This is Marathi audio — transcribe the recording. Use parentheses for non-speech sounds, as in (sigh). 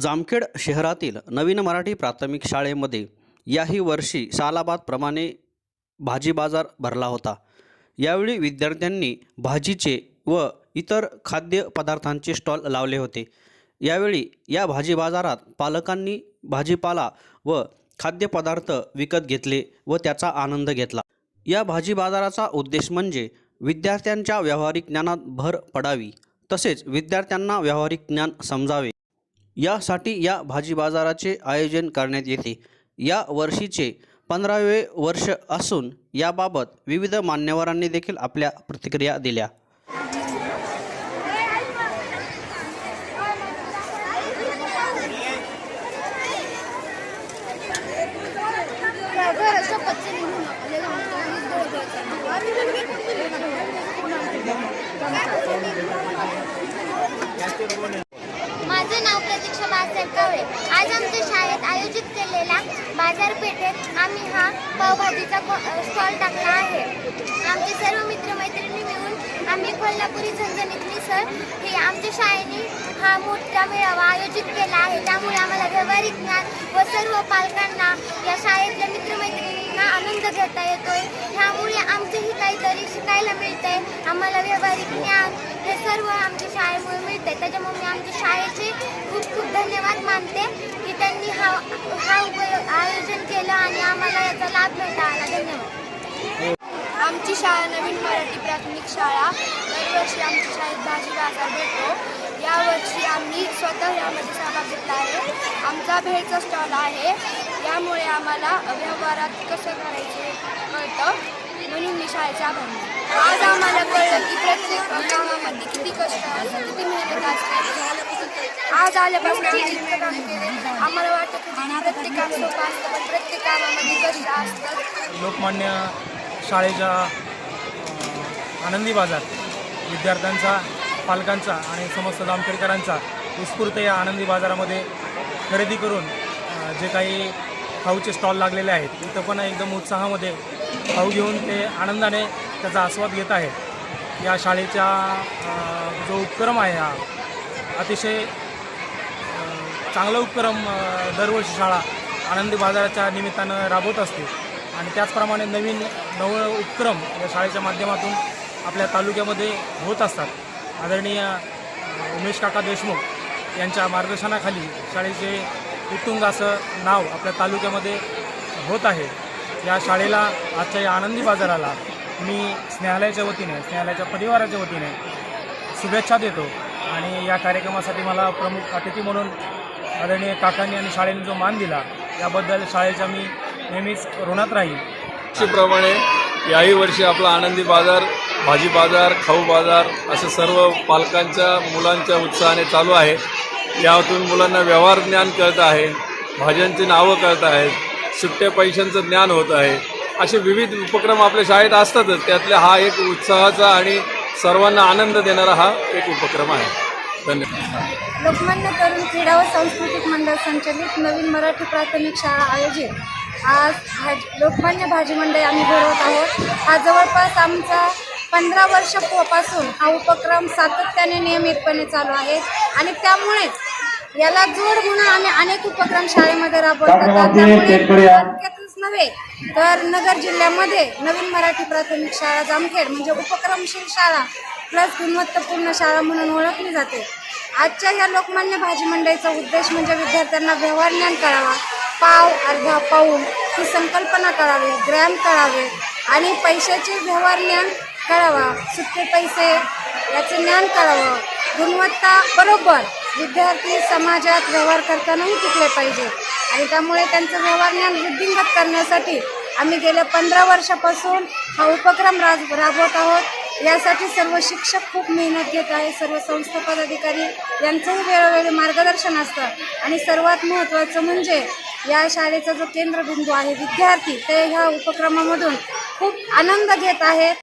जामखेड शहरातील नवीन मराठी प्राथमिक शाळेमध्ये याही वर्षी सालाबादप्रमाणे भाजी बाजार भरला होता. यावेळी विद्यार्थ्यांनी भाजीचे व इतर खाद्यपदार्थांचे स्टॉल लावले होते. यावेळी या भाजी बाजारात पालकांनी भाजीपाला व खाद्यपदार्थ विकत घेतले व त्याचा आनंद घेतला. या भाजी बाजाराचा उद्देश म्हणजे विद्यार्थ्यांच्या व्यावहारिक ज्ञानात भर पडावी. तसेच विद्यार्थ्यांना व्यावहारिक ज्ञान समजावे. यासाठी या भाजी बाजाराचे आयोजन करण्यात येते. या वर्षीचे पंधरावे वर्ष असून याबाबत विविध मान्यवरांनी देखील आपल्या प्रतिक्रिया दिल्या. (laughs) बाळासाहेब कवळे आज आमच्या शाळेत आयोजित केलेल्या बाजारपेठेत आम्ही हा पावभाजीचा स्टॉल टाकला आहे. आमचे सर्व मित्रमैत्रिणी मिळून आम्ही कोल्हापुरी झणझणीत मिसळ हे आमच्या शाळेने हा मोठा मेळावा आयोजित केला आहे. त्यामुळे आम्हाला व्यावहारिक ज्ञान व सर्व पालकांना या शाळेतल्या मित्रमैत्रिणींना आनंद घेता येतोय. ह्यामुळे आमचंही काहीतरी शिकायला मिळतंय. आम्हाला व्यावहारिक ज्ञान हे सर्व आमच्या शाळेमुळे मिळतंय. त्याच्यामुळे आमच्या शाळेचे खूप खूप धन्यवाद मानते की त्यांनी हा हा उपयोग आयोजन केलं आणि आम्हाला याचा लाभ मिळता आला धन्यवाद. आमची शाळा नवीन मराठी प्राथमिक शाळा. दरवर्षी आमच्या शाळेत भाजी बाजार भेटतो. यावर्षी आम्ही स्वतः यामध्ये सहभाग घेतला आहे. आमचा भेळचा स्टॉल आहे. यामुळे आम्हाला व्यवहारात कसं करायचे कळतं. म्हणून मी शाळेचा आभार आज आम्हाला कळलं की प्रत्येक कामामध्ये किती कष्ट असतात किती मेहनत असते आज आल्यापासून जितकं काम केले आम्हाला वाटतं की प्रत्येक काम सोपं असतं पण प्रत्येक कामामध्ये कष्ट असतात लोकमान्य शाळेच्या आनंदी बाजार विद्यार्थ्यांचा पालकांचा आणि समस्त जामखेडकरांचा उत्स्फूर्त या आनंदी बाजारामध्ये खरेदी करून जे काही खाऊचे स्टॉल लागलेले आहेत तिथं पण एकदम उत्साहामध्ये खाऊ घेऊन ते आनंदाने त्याचा आस्वाद घेत आहेत. या शाळेच्या जो उपक्रम आहे हा अतिशय चांगला उपक्रम दरवर्षी शाळा आनंदी बाजाराच्या निमित्तानं राबवत असते. आणि त्याचप्रमाणे नवीन नव उपक्रम या शाळेच्या माध्यमातून आपल्या तालुक्यामध्ये होत असतात. आदरणीय उमेश काका देशमुख यांच्या मार्गदर्शनाखाली शाळेचे उत्तुंग असं नाव आपल्या तालुक्यामध्ये होत आहे. या शाळेला आजच्या या आनंदी बाजाराला मी स्नेहालयाच्या वतीने स्नेहालयाच्या परिवाराच्या वतीने शुभेच्छा देतो. आणि या कार्यक्रमासाठी मला प्रमुख अतिथी म्हणून आदरणीय काकांनी आणि शाळेने जो मान दिला याबद्दल शाळेच्या मी नेहमीच ऋणात राहील. प्रमाणे याही वर्षी आपला आनंदी बाजार भाजी बाजार खाऊ बाजार असं सर्व पालकांच्या मुलांच्या उत्साहाने चालू आहे. यातून मुलांना व्यवहार ज्ञान कळत आहे भाज्यांची नावं कळत आहेत सुट्ट्या पैशांचं ज्ञान होत आहे. असे विविध उपक्रम आपल्या शाळेत असतातच त्यातला हा एक उत्साहाचा आणि सर्वांना आनंद देणारा हा एक उपक्रम आहे. धन्यवाद. लोकमान्य तरुण क्रीडा व सांस्कृतिक मंडळ संचलित नवीन मराठी प्राथमिक शाळा आयोजित. आज भाज लोकमान्य भाजी मंडळ आम्ही भरवत आहोत. हा जवळपास आमचा पंधरा वर्षापासून हा उपक्रम सातत्याने नियमितपणे चालू आहे. आणि त्यामुळेच याला जोड म्हणून आम्ही अनेक उपक्रम शाळेमध्ये राबवतात त्यामुळे नव्हे तर नगर जिल्ह्यामध्ये नवीन मराठी प्राथमिक शाळा जामखेड म्हणजे उपक्रमशील शाळा प्लस गुणवत्तापूर्ण शाळा म्हणून ओळखली जाते. आजच्या या लोकमान्य भाजी मंडईचा उद्देश म्हणजे विद्यार्थ्यांना व्यवहार ज्ञान कळावा पाव अर्धा पाऊल ही संकल्पना कळावी ग्रॅम कळावे आणि पैशाचे व्यवहार ज्ञान कळावा. सुट्टे पैसे याचे ज्ञान कळावं. गुणवत्ता बरोबर विद्यार्थी समाजात व्यवहार करतानाही टिकले पाहिजे आणि त्यामुळे त्यांचं व्यवहार ज्ञान वृद्धिंगत करण्यासाठी आम्ही गेल्या पंधरा वर्षापासून हा उपक्रम राब राबवत आहोत. यासाठी सर्व शिक्षक खूप मेहनत घेत आहे. सर्व संस्था पदाधिकारी यांचंही वेळोवेळी मार्गदर्शन असतं. आणि सर्वात महत्त्वाचं म्हणजे या शाळेचा जो केंद्रबिंदू आहे विद्यार्थी ते ह्या उपक्रमामधून खूप आनंद घेत आहेत.